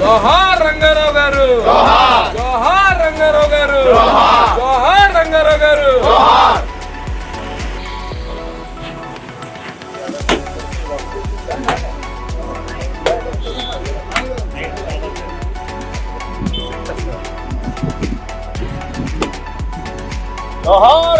జోహార్ రంగారావు గారు. జోహార్ రంగారావు గారు. జోహార్ రంగారావు గారు. జోహార్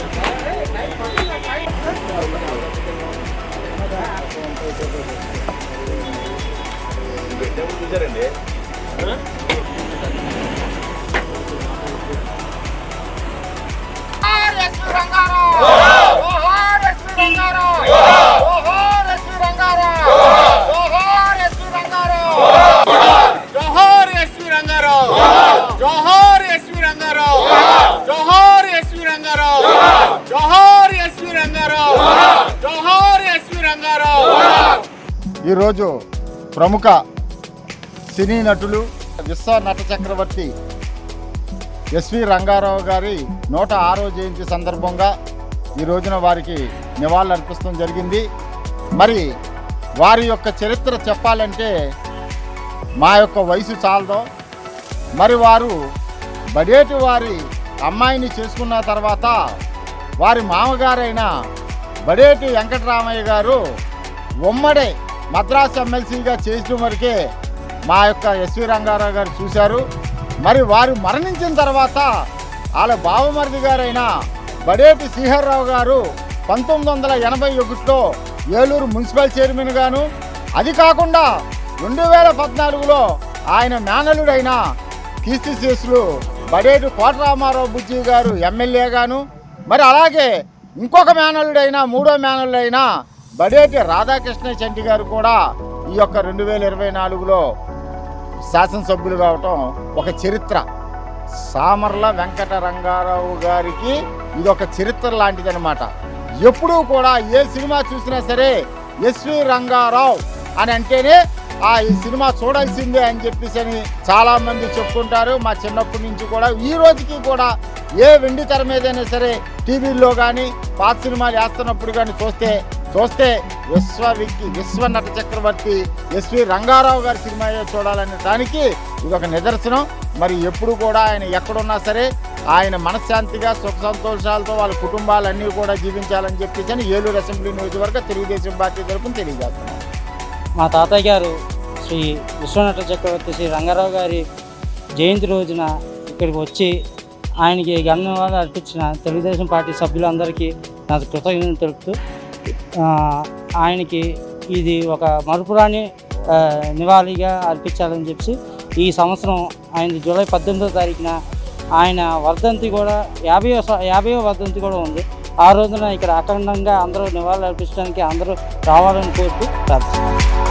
괜찮은데? 응? ఈరోజు ప్రముఖ సినీ నటులు విశ్వ నట చక్రవర్తి ఎస్వి రంగారావు గారి నూట ఆరో జయంతి సందర్భంగా ఈ రోజున వారికి నివాళులర్పిస్తడం జరిగింది. మరి వారి యొక్క చరిత్ర చెప్పాలంటే మా యొక్క వయసు చాలదో. మరి వారు బడేటి వారి అమ్మాయిని చేసుకున్న తర్వాత వారి మామగారైన బడేటి వెంకటరామయ్య గారు ఉమ్మడి మద్రాసు ఎమ్మెల్సీగా చేసిన వరకే మా యొక్క ఎస్వి రంగారావు గారు చూశారు. మరి వారు మరణించిన తర్వాత వాళ్ళ బావమరిది గారైన బడేటి శ్రీహర్రావు గారు పంతొమ్మిది వందల ఎనభై ఒకటిలో ఏలూరు మున్సిపల్ చైర్మన్ గాను అది కాకుండా రెండు వేల పద్నాలుగులో ఆయన మేనలుడైన కీర్తిశేషులు బడేటి కోటరామారావు బుజ్జి గారు ఎమ్మెల్యే గాను మరి అలాగే ఇంకొక మేనలుడైన మూడో మేనలుడైన బడేటి రాధాకృష్ణ చెంటి గారు కూడా ఈ యొక్క రెండు వేల ఇరవై నాలుగులో శాసనసభ్యులు కావటం ఒక చరిత్ర. సామర్ల వెంకట రంగారావు గారికి ఇది ఒక చరిత్ర లాంటిదనమాట ఎప్పుడూ కూడా ఏ సినిమా చూసినా సరే ఎస్వి రంగారావు అని అంటేనే ఆ ఈ సినిమా చూడాల్సిందే అని చెప్పేసి అని చాలామంది చెప్పుకుంటారు. మా చిన్నప్పటి నుంచి కూడా ఈ రోజుకి కూడా ఏ వెండి తెర మీదైనా సరే టీవీల్లో కానీ పాత సినిమాలు వేస్తున్నప్పుడు కానీ చూస్తే చూస్తే విశ్వ విక్కి విశ్వ నట చక్రవర్తి ఎస్వి రంగారావు గారి సినిమా చూడాలనే దానికి ఇది ఒక నిదర్శనం. మరి ఎప్పుడు కూడా ఆయన ఎక్కడున్నా సరే ఆయన మనశ్శాంతిగా సుఖ సంతోషాలతో వాళ్ళ కుటుంబాలన్నీ కూడా జీవించాలని చెప్పేసి అని ఏలూరు అసెంబ్లీ నియోజకవర్గ తెలుగుదేశం పార్టీ తరఫున తెలియజేస్తున్నాం. మా తాతయ్య గారు శ్రీ విశ్వనట చక్రవర్తి శ్రీ రంగారావు గారి జయంతి రోజున ఇక్కడికి వచ్చి ఆయనకి ధన్యవాదాలు అర్పించిన తెలుగుదేశం పార్టీ సభ్యులందరికీ నాకు కృతజ్ఞతలు తెలుపుతూ ఆయనకి ఇది ఒక మరుపురాని నివాళిగా అర్పించాలని చెప్పి ఈ సంవత్సరం ఆయన జూలై పద్దెనిమిదో తారీఖున ఆయన వర్ధంతి కూడా యాభై యాభైవ వర్ధంతి కూడా ఉంది. ఆ రోజున ఇక్కడ అఖండంగా అందరూ నివాళులు అర్పించడానికి అందరూ రావాలని కోరుతూ ప్రార్థిస్తున్నాను